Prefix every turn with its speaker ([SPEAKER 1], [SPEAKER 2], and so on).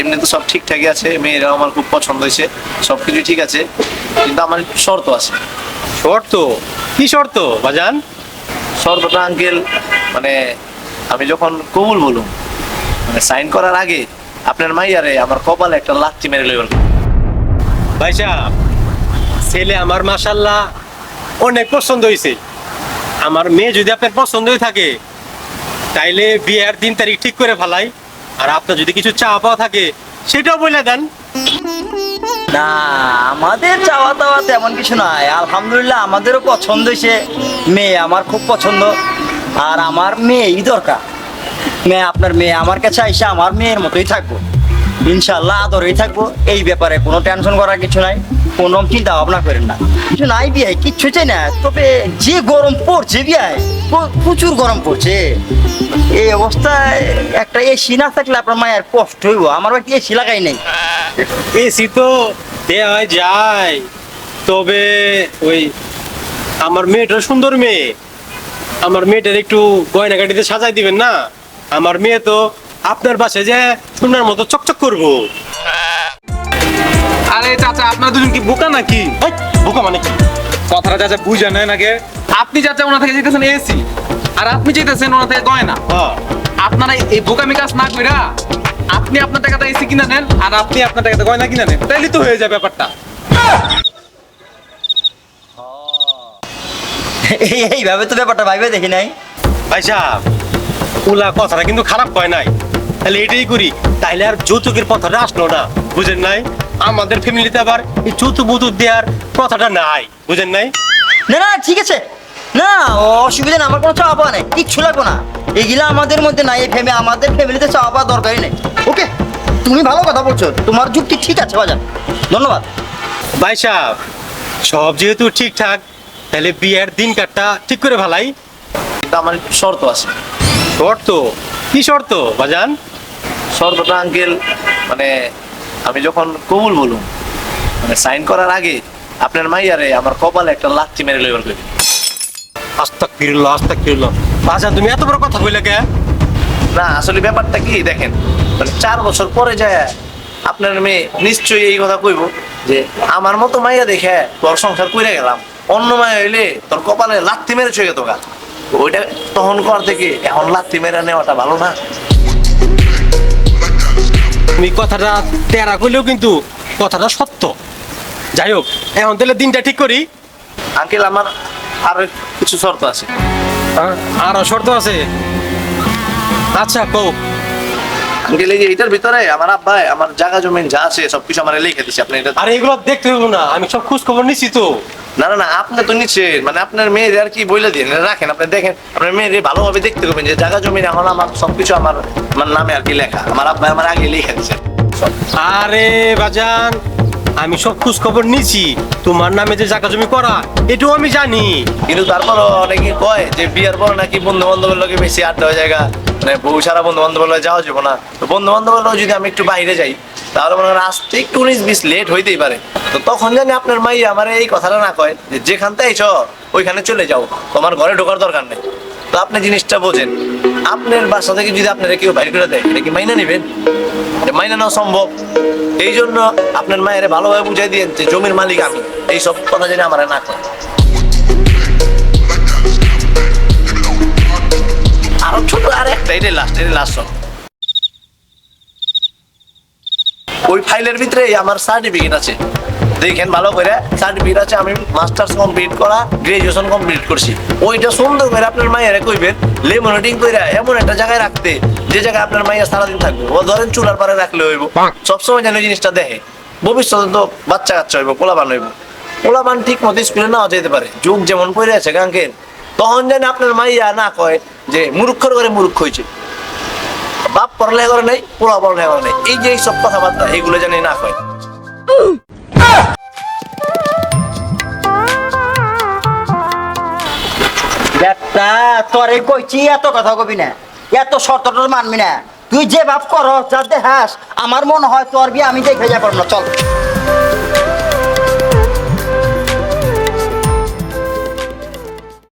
[SPEAKER 1] এমনি তো সব ঠিকঠাকই আছে মেয়েরাও আমার খুব পছন্দ হয়েছে সব কিছুই ঠিক আছে কিন্তু আমার একটু শর্ত আছে।
[SPEAKER 2] শর্ত? কি শর্ত বাজান?
[SPEAKER 1] শর্তটা আঙ্কেল মানে আমি যখন কবুল বলুম মানে সাইন করার আগে আপনার মাইয়ারে আমার কপালে একটা লাথি মেরে লইবেন।
[SPEAKER 2] ভাই সাহেব ছেলে আমার মাসাল্লাহ অনেক পছন্দ হয়েছে আমার মেয়ে যদি আপনার পছন্দ হয়ে থাকে তাইলে বিয়ের দিন তারিখ ঠিক করে ফেলাই। আর আপনার যদি কিছু চা পাওয়া থাকে, সেটাও বলে দেন।
[SPEAKER 3] না, আমাদের চাওয়া দাওয়া তেমন কিছু নাই। আলহামদুলিল্লাহ, আমাদেরও পছন্দ হয়েছে। মেয়ে আমার খুব পছন্দ। আর আমার মেয়েই দরকার। মেয়ে, আপনার মেয়ে আমার কাছে আইসে আমার মেয়ের মতোই থাকব। ইনশাল্লাহ আদরেই থাকব। এই ব্যাপারে কোনো টেনশন করার কিছু নাই। কোনো চিন্তা ভাবনা করেন না। কিছু নাই বিয়ে কিচ্ছু চাই না। তবে যে গরম পড়ছে বিয়ায় প্রচুর গরম পড়ছে। এই অবস্থায় একটা এসি না থাকলে আপনার মায়ের কষ্ট হইব। আমার বাড়িতে এসি লাগাই নাই।
[SPEAKER 2] এসি তো দেওয়া যায়। তবে ওই আমার মেয়েটা সুন্দর মেয়ে। আমার মেয়েটার একটু গয়নাগাটিতে সাজাই দিবেন না? আমার মেয়ে তো আপনার বাসে যে সোনার মতো চকচক করব।
[SPEAKER 4] আরে চাচা আপনার দুজন কি বোকা নাকি?
[SPEAKER 2] বোকা মানে কি?
[SPEAKER 4] কথাটা চাচা বুঝে নেন আগে আপনি চাচা ওনা থেকে যেতেছেন এসি আর আপনি যেতেছেন ওনা থেকে গয়না।
[SPEAKER 2] হ্যাঁ।
[SPEAKER 4] আপনারা এই বোকামি কাজ না কইরা আপনি আপনার টাকাটা এসি কিনা নেন আর আপনি আপনার টাকাটা গয়না কিনা নেন। তাইলে তো হয়ে যাবে ব্যাপারটা।
[SPEAKER 3] এই- এইভাবে তো ব্যাপারটা ভাইবে দেখি নাই।
[SPEAKER 2] ভাই সাহেব ওলা কথাটা কিন্তু খারাপ হয় নাই। তাহলে এটাই করি তাইলে আর যৌতুকের কথাটা আসলো না। বুঝেন নাই? আমাদের ফ্যামিলিতে আবার এই যৌতুক বুতুক দেওয়ার কথাটা নাই বুঝেন নাই?
[SPEAKER 3] না না ঠিক আছে। না অসুবিধা নেই আমার কোনো চাওয়া পাওয়া নেই কিচ্ছু লাগবো না। এগুলো আমাদের মধ্যে নাই এই ফ্যামিলি আমাদের ফ্যামিলিতে চাওয়া পাওয়া দরকারই নেই। ওকে? তুমি ভালো কথা বলছো তোমার যুক্তি ঠিক আছে বাজার ধন্যবাদ।
[SPEAKER 2] ভাই সাহেব সব যেহেতু ঠিকঠাক তাহলে বিয়ের দিন কাটটা ঠিক করে ভালাই
[SPEAKER 1] কিন্তু আমার একটু শর্ত আছে।
[SPEAKER 2] শর্ত? কি শর্ত বাজান
[SPEAKER 1] শর্তটা আঙ্কেল মানে আমি যখন কবুল বলুম মানে সাইন করার আগে আপনার মাইয়ারে আমার কপালে একটা লাথি মেরে লইবেন কইবেন।
[SPEAKER 2] আস্তাক ফিরল আস্তাক ফিরল বাজান তুমি এত বড় কথা বলে কে?
[SPEAKER 1] না আসলে ব্যাপারটা কি দেখেন মানে চার বছর পরে যায় আপনার মেয়ে নিশ্চয়ই এই কথা কইব যে আমার মতো মাইয়া দেখে তোর সংসার কইরে গেলাম। অন্য মায়া হইলে তোর কপালে লাথি মেরে ছুঁয়ে গেত গা ওইটা তখন কর থেকে এখন লাথি মেরে নেওয়াটা ভালো না।
[SPEAKER 2] তুমি কথাটা তেরা করলেও কিন্তু কথাটা সত্য। যাই হোক এখন তাহলে দিনটা ঠিক করি।
[SPEAKER 1] আঙ্কেল আমার আরও কিছু শর্ত আছে।
[SPEAKER 2] আরও শর্ত আছে? আচ্ছা কৌ
[SPEAKER 1] আঙ্কেল এই যে এটার ভিতরে আমার আব্বাই আমার জায়গা জমিন যা আছে সবকিছু আমার লিখে দিচ্ছে আপনি এটা
[SPEAKER 2] আরে এগুলো দেখতে হইব না। আমি সব খোঁজ খবর নিছি তো।
[SPEAKER 1] না না না আপনি তো নিচ্ছেন মানে আপনার মেয়ের আর কি বলে দিন রাখেন। আপনি দেখেন আপনার মেয়ের ভালোভাবে দেখতে পাবেন যে জায়গা জমিন এখন আমার সবকিছু আমার আমার নামে আর কি লেখা। আমার আব্বা আমার আগে লিখে দিচ্ছে সব।
[SPEAKER 2] আরে বাজান আমি সব খোঁজ খবর নিছি। তোমার নামে যে জায়গা জমি করা এটাও আমি জানি।
[SPEAKER 1] কিন্তু তারপর অনেকে কয় যে বিয়ার পর নাকি বন্ধু বান্ধবের লোকে বেশি আড্ডা হয়ে জায়গা মানে বউ সারা বন্ধু বান্ধবের লোকে যাওয়া যাব না। তো বন্ধু বান্ধবের যদি আমি একটু বাইরে যাই তাহলে মনে করেন আসতে একটু উনিশ বিশ লেট হইতেই পারে। তো তখন জানি আপনার মাই আমার এই কথাটা না কয় যে যেখান থেকে ওইখানে চলে যাও। তোমার ঘরে ঢোকার দরকার নেই। তো আপনি জিনিসটা বোঝেন। আপনার বাসা থেকে যদি আপনারা কেউ বাইর করে দেয়, এটা কি মাইনা নেবেন? মাইনা নেওয়া সম্ভব। এই জন্য আপনার মায়ের ভালোভাবে বুঝাই দিয়ে যে জমির মালিক আমি। এই সব কথা জানি আমার না কয়। আরও ছোট আর একটা, এটাই লাস্ট এটাই লাস্ট সব ওই ফাইলের ভিতরে আমার সার্টিফিকেট আছে। দেখেন ভালো করে সার্টিফিকেট আছে আমি মাস্টার্স কমপ্লিট করা গ্রাজুয়েশন কমপ্লিট করছি। ওইটা সুন্দর করে আপনার মায়ের কইবেন লেমনেটিং কইরা এমন একটা জায়গায় রাখতে যে জায়গায় আপনার মাইয়া সারাদিন থাকবে। ও ধরেন চুলার পারে রাখলে হইব সবসময় যেন ওই জিনিসটা দেখে। ভবিষ্যতে তো বাচ্চা কাচ্চা হইব পোলাবান হইব। পোলাবান ঠিক মতো স্কুলে নেওয়া যেতে পারে। যুগ যেমন পড়ে আছে গাঙ্কের তখন যেন আপনার মাইয়া না কয় যে মূর্খর করে মূর্খ হয়েছে বাপ পড়ালেখা করে নেই পুরা পড়ালেখা করে নেই। এই যে সব কথাবার্তা, এগুলো জানি না কয়।
[SPEAKER 3] ব্যাপটা তোরে কইছি, এত কথা কবি না। এত শর্ত টর্ত মানবি না। তুই যে ভাব কর যা দেখাস, আমার মনে হয় তোর বিয়ে আমি দেখে যাব না। চল।